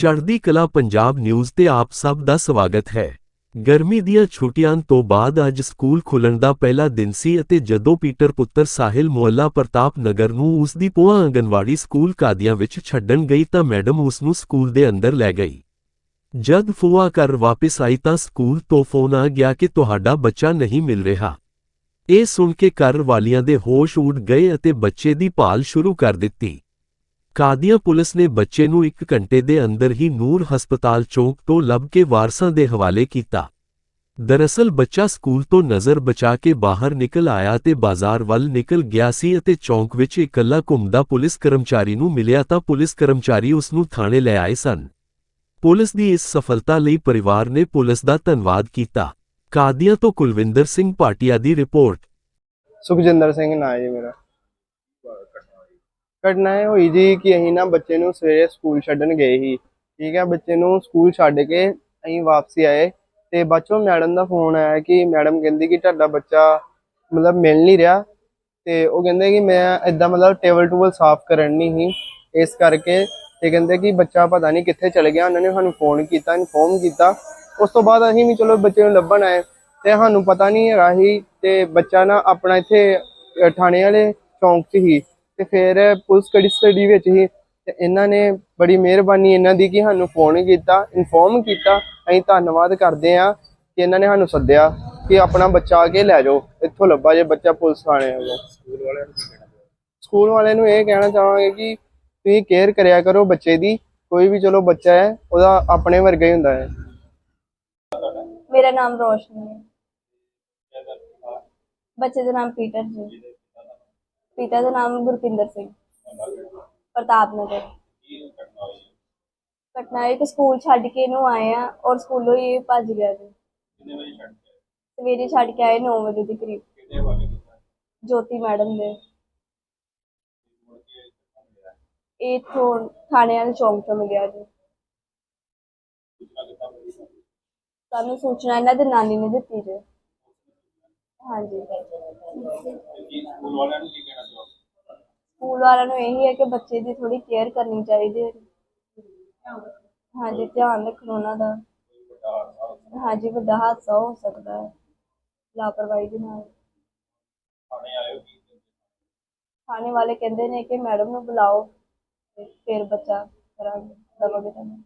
ਚੜ੍ਹਦੀ ਕਲਾ ਪੰਜਾਬ ਨਿਊਜ਼ ਤੇ ਆਪ ਸਭ ਦਾ ਸਵਾਗਤ ਹੈ। ਗਰਮੀ ਦੀਆਂ ਛੁੱਟੀਆਂ ਤੋਂ ਬਾਅਦ ਅੱਜ ਸਕੂਲ ਖੁੱਲਣ ਦਾ ਪਹਿਲਾ ਦਿਨ ਸੀ ਅਤੇ ਜਦੋਂ ਪੀਟਰ ਪੁੱਤਰ ਸਾਹਿਲ ਮੁਹੱਲਾ ਪ੍ਰਤਾਪ ਨਗਰ ਨੂੰ ਉਸ ਦੀ ਪੋਆ ਆਂਗਨਵਾੜੀ ਸਕੂਲ ਕਾਦੀਆਂ ਵਿੱਚ ਛੱਡਣ ਗਈ ਤਾਂ ਮੈਡਮ ਉਸ ਨੂੰ ਸਕੂਲ ਦੇ ਅੰਦਰ ਲੈ ਗਈ। ਜਦ ਫੁਆ ਘਰ ਵਾਪਸ ਆਈ ਤਾਂ ਸਕੂਲ ਤੋਂ ਫੋਨ ਆ ਗਿਆ ਕਿ ਤੁਹਾਡਾ ਬੱਚਾ ਨਹੀਂ ਮਿਲ ਰਿਹਾ। ਇਹ ਸੁਣ ਕੇ ਘਰ ਵਾਲੀਆਂ ਦੇ ਹੋਸ਼ ਉੱਡ ਗਏ ਅਤੇ ਬੱਚੇ ਦੀ ਭਾਲ ਸ਼ੁਰੂ ਕਰ ਦਿੱਤੀ। ਕਾਦੀਆਂ ਪੁਲਿਸ ਨੇ ਬੱਚੇ ਨੂੰ ਇੱਕ ਘੰਟੇ ਦੇ ਅੰਦਰ ਹੀ ਨੂਰ ਹਸਪਤਾਲ ਚੌਂਕ ਤੋਂ ਲੱਭ ਕੇ ਵਾਰਸਾਂ ਦੇ ਹਵਾਲੇ ਕੀਤਾ। ਦਰਅਸਲ ਬੱਚਾ ਸਕੂਲ ਤੋਂ ਨਜ਼ਰ ਬਚਾ ਕੇ ਬਾਹਰ ਨਿਕਲ ਆਇਆ ਤੇ ਬਾਜ਼ਾਰ ਵੱਲ ਨਿਕਲ ਗਿਆ ਸੀ ਅਤੇ ਚੌਂਕ ਵਿੱਚ ਇਕੱਲਾ ਘੁੰਮਦਾ ਪੁਲਿਸ ਕਰਮਚਾਰੀ ਨੂੰ ਮਿਲਿਆ ਤਾਂ ਪੁਲਿਸ ਕਰਮਚਾਰੀ ਉਸ ਨੂੰ ਥਾਣੇ ਲੈ ਆਏ ਸਨ। ਪੁਲਿਸ ਦੀ ਇਸ ਸਫਲਤਾ ਲਈ ਪਰਿਵਾਰ ਨੇ ਪੁਲਿਸ ਦਾ ਧੰਨਵਾਦ ਕੀਤਾ। ਕਾਦੀਆਂ ਤੋਂ ਕੁਲਵਿੰਦਰ ਸਿੰਘ ਭਾਟੀਆ ਦੀ ਰਿਪੋਰਟ। ਸੁਖਜਿੰਦਰ ਸਿੰਘ ਨਾਂ ਹੈ ਜੀ ਮੇਰਾ। ਘਟਨਾ ਇਹ ਹੋਈ ਜੀ ਕਿ ਅਸੀਂ ਨਾ ਬੱਚੇ ਨੂੰ ਸਵੇਰੇ ਸਕੂਲ ਛੱਡਣ ਗਏ ਸੀ। ਠੀਕ ਹੈ, ਬੱਚੇ ਨੂੰ ਸਕੂਲ ਛੱਡ ਕੇ ਅਸੀਂ ਵਾਪਸੀ ਆਏ ਤੇ ਬਾਅਦ ਮੈਡਮ ਦਾ ਫੋਨ ਆਇਆ ਕਿ ਮੈਡਮ ਕਹਿੰਦੀ ਕਿ ਤੁਹਾਡਾ ਬੱਚਾ ਮਤਲਬ ਮਿਲ ਨਹੀਂ ਰਿਹਾ ਤੇ ਉਹ ਕਹਿੰਦੇ ਕਿ ਮੈਂ ਇਦਾਂ ਮਤਲਬ ਟੇਬਲ ਟੂਬਲ ਸਾਫ਼ ਕਰਨ ਨਹੀਂ ਸੀ, ਇਸ ਕਰਕੇ ਤੇ ਕਹਿੰਦੇ ਕਿ ਬੱਚਾ ਪਤਾ ਨਹੀਂ ਕਿੱਥੇ ਚਲ ਗਿਆ, ਉਹਨਾਂ ਨੇ ਸਾਨੂੰ ਫੋਨ ਕੀਤਾ, ਇਨਫੋਰਮ ਕੀਤਾ। ਉਸ ਤੋਂ ਬਾਅਦ ਅਸੀਂ ਵੀ ਚਲੋ ਬੱਚੇ ਨੂੰ ਲੱਭਣ ਆਏ ਤੇ ਸਾਨੂੰ ਪਤਾ ਨਹੀਂ ਹੈਗਾ ਸੀ ਤੇ ਬੱਚਾ ਨਾ ਆਪਣਾ ਇੱਥੇ ਥਾਣੇ ਵਾਲੇ ਚੌਂਕ 'ਚ ਹੀ ਤੇ ਫਿਰ ਪੁਲਿਸ ਕੜੀ ਸਟੱਡੀ ਵਿੱਚ ਹੀ ਤੇ ਇਹਨਾਂ ਨੇ ਬੜੀ ਮਿਹਰਬਾਨੀ ਇਹਨਾਂ ਦੀ ਕਿ ਸਾਨੂੰ ਫੋਨ ਕੀਤਾ ਇਨਫੋਰਮ ਕੀਤਾ। ਅਸੀਂ ਧੰਨਵਾਦ ਕਰਦੇ ਹਾਂ ਕਿ ਇਹਨਾਂ ਨੇ ਸਾਨੂੰ ਸੱਦਿਆ ਕਿ ਆਪਣਾ ਬੱਚਾ ਆ ਕੇ ਲੈ ਜਾਓ ਇੱਥੋਂ ਲੱਭਾ ਜੇ ਬੱਚਾ ਪੁਲਿਸ ਥਾਣੇ ਵੱਲੋਂ। ਸਕੂਲ ਵਾਲਿਆਂ ਨੂੰ ਸਕੂਲ ਵਾਲਿਆਂ ਨੂੰ ਇਹ ਕਹਿਣਾ ਚਾਹਾਂਗੇ ਕਿ ਤੁਸੀਂ ਕੇਅਰ ਕਰਿਆ ਕਰੋ ਬੱਚੇ ਦੀ ਕੋਈ ਵੀ ਚਲੋ ਬੱਚਾ ਹੈ ਉਹਦਾ ਆਪਣੇ ਵਰਗਾ ਹੀ ਹੁੰਦਾ ਹੈ। ਮੇਰਾ ਨਾਮ ਰੋਸ਼ਨੀ ਹੈ। ਬੱਚੇ ਦਾ ਨਾਮ ਪੀਟਰ ਜੀ। ਪਿਤਾ ਦਾ ਨਾਮ ਗੁਰਪਿੰਦਰ ਸਿੰਘ। ਪ੍ਰਤਾਪ ਨਗਰ। ਘਟਨਾ ਇਹ ਕਿ ਸਕੂਲ ਛੱਡ ਕੇ ਇਹਨੂੰ ਆਏ ਆ ਔਰ ਸਕੂਲੋਂ ਹੀ ਇਹ ਭੱਜ ਗਿਆ ਜੀ। ਸਵੇਰੇ ਛੱਡ ਕੇ ਆਏ 9 ਵਜੇ ਦੇ ਕਰੀਬ। ਜੋਤੀ ਮੈਡਮ ਦੇ। ਇਹ ਇੱਥੋਂ ਥਾਣੇ ਵਾਲੇ ਚੌਂਕ ਤੋਂ ਮਿਲਿਆ ਜੀ। ਸਾਨੂੰ ਸੂਚਨਾ ਇਹਨਾਂ ਦੇ ਨਾਨੀ ਨੇ ਦਿੱਤੀ ਜੀ। ਹਾਂਜੀ। ਸਕੂਲ ਵਾਲਿਆਂ ਨੂੰ ਇਹੀ ਹੈ ਕਿ ਬੱਚੇ ਦੀ ਥੋੜੀ ਕੇਅਰ ਕਰਨੀ ਚਾਹੀਦੀ ਹੈ। ਹਾਂਜੀ, ਧਿਆਨ ਰੱਖਣਾ ਉਹਨਾਂ ਦਾ। ਹਾਂਜੀ, ਵੱਡਾ ਹਾਦਸਾ ਹੋ ਸਕਦਾ ਹੈ। ਲਾਪਰਵਾਹੀ ਦੇ ਨਾਲ। ਥਾਣੇ ਵਾਲੇ ਕਹਿੰਦੇ ਨੇ ਕਿ ਮੈਡਮ ਨੂੰ ਬੁਲਾਓ ਤੇ ਫਿਰ ਬੱਚਾ ਕਰਾਂਗੇ। ਦਵਾਂਗੇ ਤੁਹਾਨੂੰ।